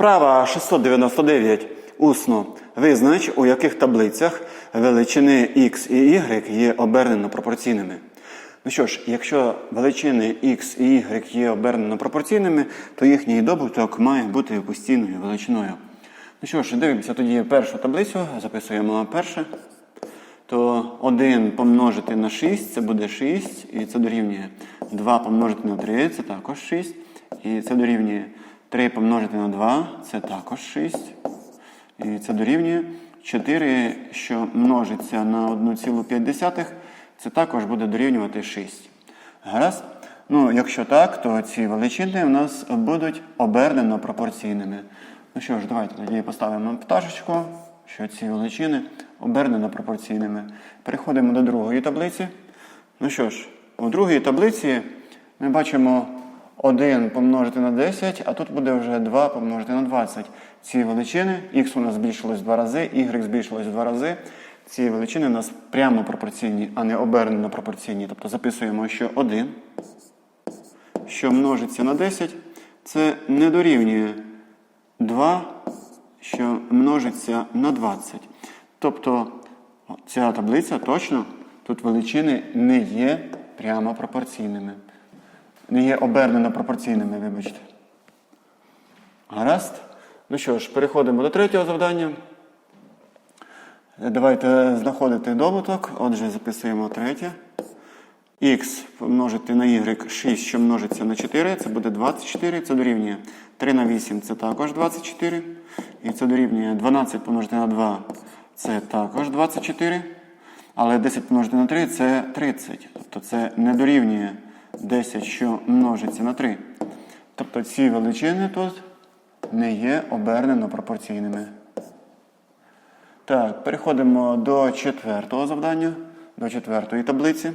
Вправа 699. Усно. Визнач, у яких таблицях величини x і y є обернено пропорційними. Ну що ж, якщо величини x і y є обернено пропорційними, то їхній добуток має бути постійною величиною. Ну що ж, дивимося тоді першу таблицю, записуємо перше. То 1 помножити на 6 це буде 6, і це дорівнює 2 помножити на 3 це також 6. І це дорівнює 3 помножити на 2 це також 6. І це дорівнює 4, що множиться на 1,5, це також буде дорівнювати 6. Гаразд? Ну, якщо так, то ці величини у нас будуть обернено пропорційними. Ну що ж, давайте тоді поставимо пташечку, що ці величини обернено пропорційними. Переходимо до другої таблиці. Ну що ж, у другій таблиці ми бачимо 1 помножити на 10, а тут буде вже 2 помножити на 20. Ці величини, х у нас збільшилось в 2 рази, y збільшилось в 2 рази. Ці величини у нас прямо пропорційні, а не обернено пропорційні. Тобто записуємо, що 1, що множиться на 10, це не дорівнює 2, що множиться на 20. Тобто ця таблиця точно, тут величини не є прямо пропорційними. Не є обернено пропорційними, вибачте. Гаразд. Ну що ж, переходимо до третього завдання. Давайте знаходити добуток. Отже, записуємо третє. Х помножити на y 6, що множиться на 4, це буде 24, це дорівнює 3 на 8 це також 24. І це дорівнює 12 помножити на 2 це також 24. Але 10 помножити на 3 це 30. Тобто це не дорівнює 10, що множиться на 3. Тобто ці величини тут не є обернено пропорційними. Так, переходимо до четвертого завдання, до четвертої таблиці.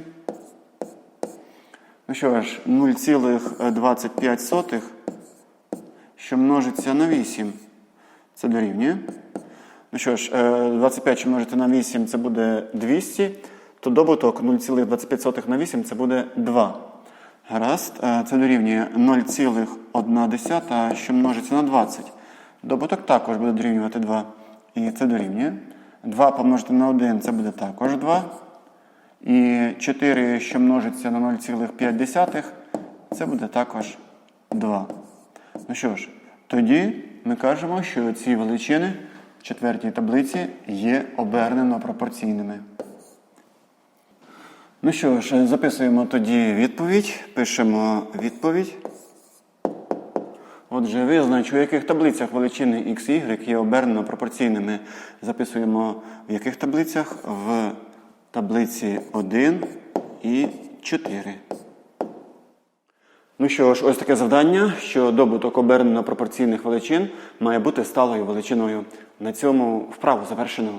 Ну що ж, 0,25, що множиться на 8. Це дорівнює. Ну що ж, е, 25 що множити на 8 це буде 200, то добуток 0,25 на 8 це буде 2. Гаразд, е, це дорівнює 0,1, що множиться на 20. Добуток також буде дорівнювати 2. І це дорівнює. 2 помножити на 1 це буде також 2. І 4, що множиться на 0,5, це буде також 2. Ну що ж, тоді ми кажемо, що ці величини в четвертій таблиці є обернено пропорційними. Ну що ж, записуємо тоді відповідь. Пишемо відповідь. Отже, визнач, у яких таблицях величини x y є обернено пропорційними. Записуємо в яких таблицях? В таблиці 1 і 4. Ну що ж, ось таке завдання, що добуток обернено пропорційних величин має бути сталою величиною. На цьому вправу завершено.